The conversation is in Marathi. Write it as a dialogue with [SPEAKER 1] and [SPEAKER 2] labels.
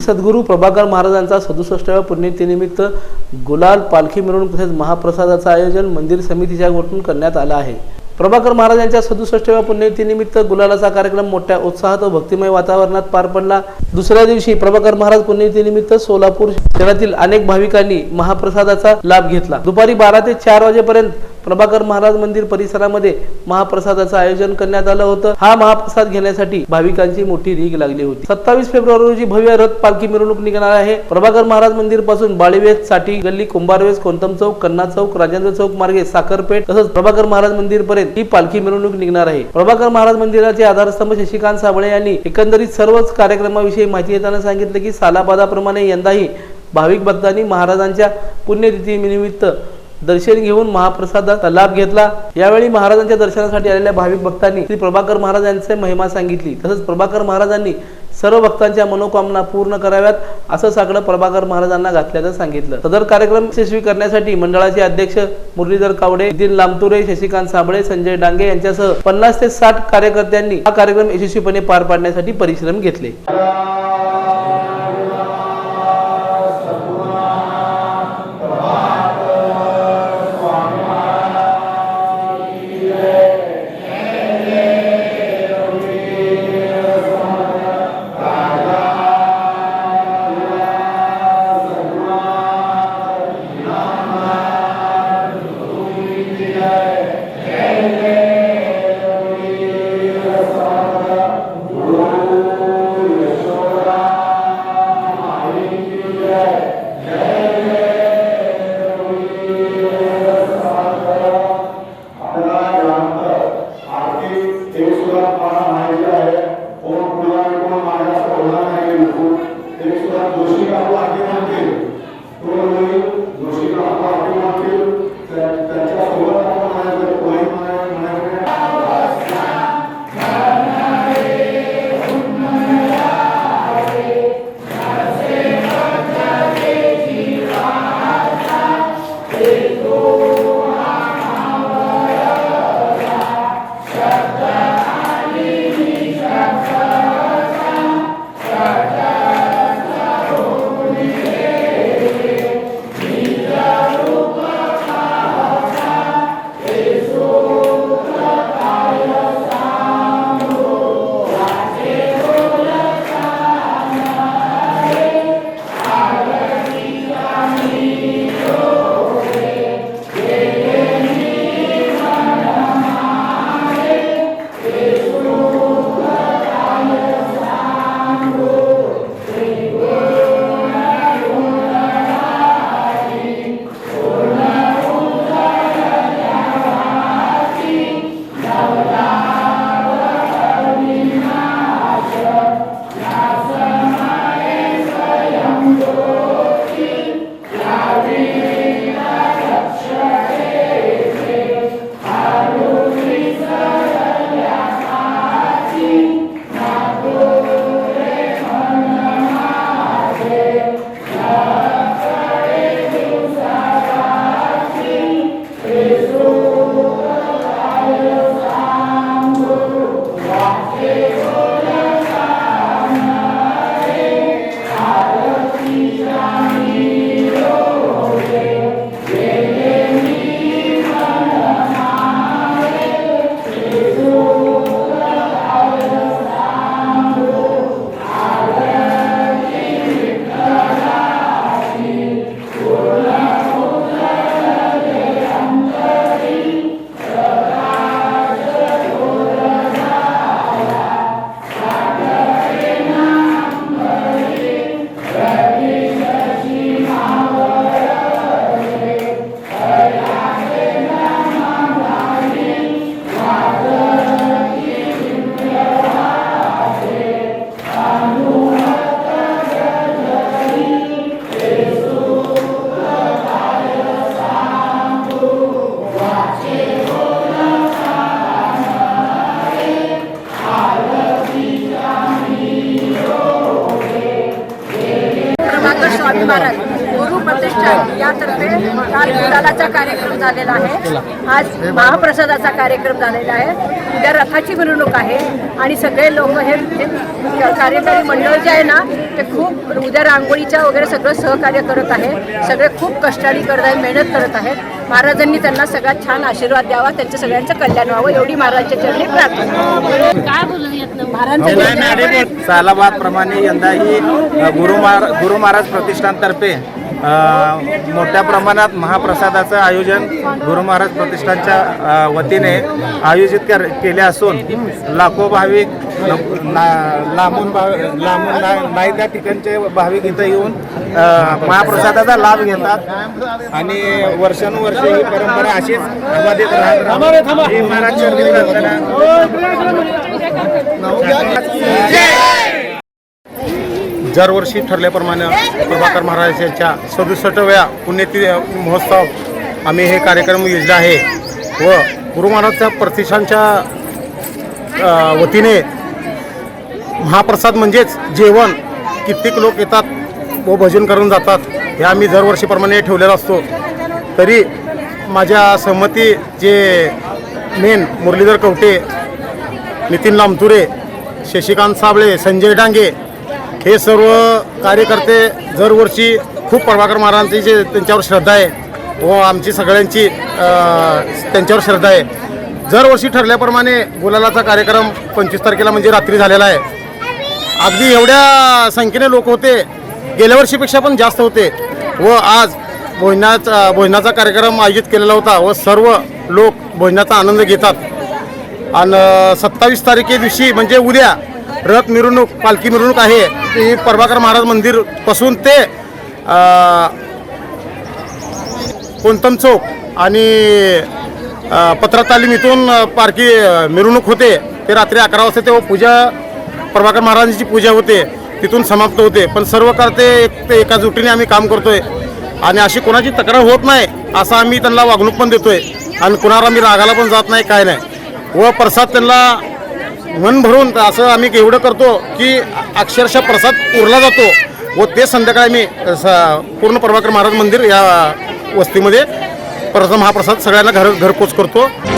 [SPEAKER 1] सद्गुरू प्रभाकर महाराजांचा सदुसष्टाव्या पुण्यतिनिमित्त गुलाल पालखी मिरवणूक तसेच महाप्रसादाचं आयोजन मंदिर समितीच्या वतीतून करण्यात आलं आहे. प्रभाकर महाराज यांच्या सदुसष्टाव्या पुण्यतिनिमित्त गुलालाचा कार्यक्रम मोठ्या उत्साहात व भक्तिमय वातावरणात पार पडला. दुसऱ्या दिवशी प्रभाकर महाराज पुण्यतिनिमित्त सोलापूर शहरातील अनेक भाविकांनी महाप्रसादाचा लाभ घेतला. दुपारी बारा ते चार वाजेपर्यंत प्रभाकर महाराज मंदिर परिसरामध्ये महाप्रसादाचं आयोजन करण्यात आलं होतं. हा महाप्रसाद घेण्यासाठी भाविकांची मोठी रीग लागली होती. सत्तावीस फेब्रुवारी रोजी भव्य रथ पालखी मिरवणूक निघणार आहे. प्रभाकर महाराज मंदिरपासून बाळीवेस साठी गल्ली कुंभारवेस कोंतम चौक कन्ना चौक राजेंद्र चौक मार्गे साखरपेठ तसंच प्रभाकर महाराज मंदिर पर्यंत ही पालखी मिरवणूक निघणार आहे. प्रभाकर महाराज मंदिराचे आधारस्तंभ शशिकांत साबळे यांनी एकंदरीत सर्वच कार्यक्रमाविषयी माहिती देताना सांगितलं की सालाबादाप्रमाणे यंदाही भाविक भक्तांनी महाराजांच्या पुण्यतिथीनिमित्त दर्शन घेऊन महाप्रसादाचा लाभ घेतला. यावेळी महाराजांच्या दर्शनासाठी आलेल्या भाविक भक्तांनी श्री प्रभाकर महाराज यांचे महिमा सांगितली. तसंच प्रभाकर महाराजांनी सर्व भक्तांच्या मनोकामना पूर्ण कराव्यात असं साकडं प्रभाकर महाराजांना घातल्याचं सांगितलं. सदर कार्यक्रम यशस्वी करण्यासाठी मंडळाचे अध्यक्ष मुरलीधर कावडे नितीन लामतुरे शशिकांत साबळे संजय डांगे यांच्यासह पन्नास ते साठ कार्यकर्त्यांनी हा कार्यक्रम यशस्वीपणे पार पाडण्यासाठी परिश्रम घेतले.
[SPEAKER 2] स्वामी महाराज गुरु प्रतिष्ठान यातर्फे काल गुलालाचा कार्यक्रम झालेला आहे. आज महाप्रसादाचा कार्यक्रम झालेला आहे. उद्या रथाची मिरवणूक आहे आणि सगळे लोक हे कार्यकारी मंडळ जे आहे ना ते खूप उद्या रांगोळीच्या वगैरे सगळं सहकार्य करत आहे. सगळे खूप कष्टाळी करत आहे मेहनत करत आहेत. महाराजांनी त्यांना सगळ्यात छान आशीर्वाद द्यावा त्यांचं सगळ्यांचं कल्याण व्हावं एवढी महाराजांच्या चरणी प्रार्थना.
[SPEAKER 3] काय येत महाराजांच्या
[SPEAKER 4] सालाबाद प्रमाणे यंदाही गुरु महार गुरु महाराज प्रतिष्ठानतर्फे मोठ्या प्रमाणात महाप्रसादाचं आयोजन गुरु महाराज प्रतिष्ठानच्या वतीने आयोजित कर केले असून लाखो भाविक ला- लांबून भाव- लांबून नाही त्या ठिकाणचे भाविक इथं येऊन अ, महाप्रसादाचा लाभ घेतात. आणि वर्षानुवर्ष ही परंपरा अशीच अबाधित राहत ही महाराज चरणी प्रार्थना दरवर्षी ठरल्याप्रमाणे प्रभाकर महाराज यांच्या सदुसष्टव्या पुण्यतिथी महोत्सव आम्ही हे कार्यक्रम योजना आहे. व गुरु महाराजच्या प्रतिष्ठानच्या अ, वतीने महाप्रसाद म्हणजेच जेवण कित्येक लोक येतात. व भजन करून जातात. हे आम्ही दरवर्षीप्रमाणे ठेवलेला असतो. तरी माझ्या सहमती जे मेन मुरलीधर कवटे नितीन लामतुरे शशिकांत साबळे संजय डांगे हे सर्व कार्यकर्ते दरवर्षी खूप प्रभाकर महाराजांची जे त्यांच्यावर श्रद्धा आहे व आमची सगळ्यांची त्यांच्यावर श्रद्धा आहे. दरवर्षी ठरल्याप्रमाणे गुलालाचा कार्यक्रम पंचवीस तारखेला म्हणजे रात्री झालेला आहे. अगदी एवढ्या संख्येने लोक होते गेल्या वर्षीपेक्षा पण जास्त होते व आज भोजनाचा भोजनाचा कार्यक्रम आयोजित केलेला होता व सर्व लोक भोजनाचा आनंद घेतात. आणि सत्तावीस तारखे दिवशी म्हणजे उद्या रथ मिरवणूक पालखी मिरवणूक आहे. ती प्रभाकर महाराज मंदिरपासून ते कोणतम चौक आणि अ, पत्रा तालीम इथून पारखी पालखी मिरवणूक होते. ते रात्री अकरा वाजता तेव्हा पूजा प्रभाकर महाराजांची पूजा होते. तिथून समाप्त होते. पण सर्व करते एक ते एका जुटीने आम्ही काम करतोय. आणि अशी कोणाची तक्रार होत नाही असं आम्ही त्यांना वागणूक पण देतोय. आणि कुणाला आम्ही रागाला पण जात नाही काय नाही. व प्रसाद त्यांना मन भरून असं आम्ही एवढं करतो की अक्षरशः प्रसाद उरला जातो. व ते संध्याकाळी मी स- पूर्ण प्रभाकर महाराज मंदिर या वस्तीमध्ये प्रसाद महाप्रसाद सगळ्यांना घर घरपोच करतो.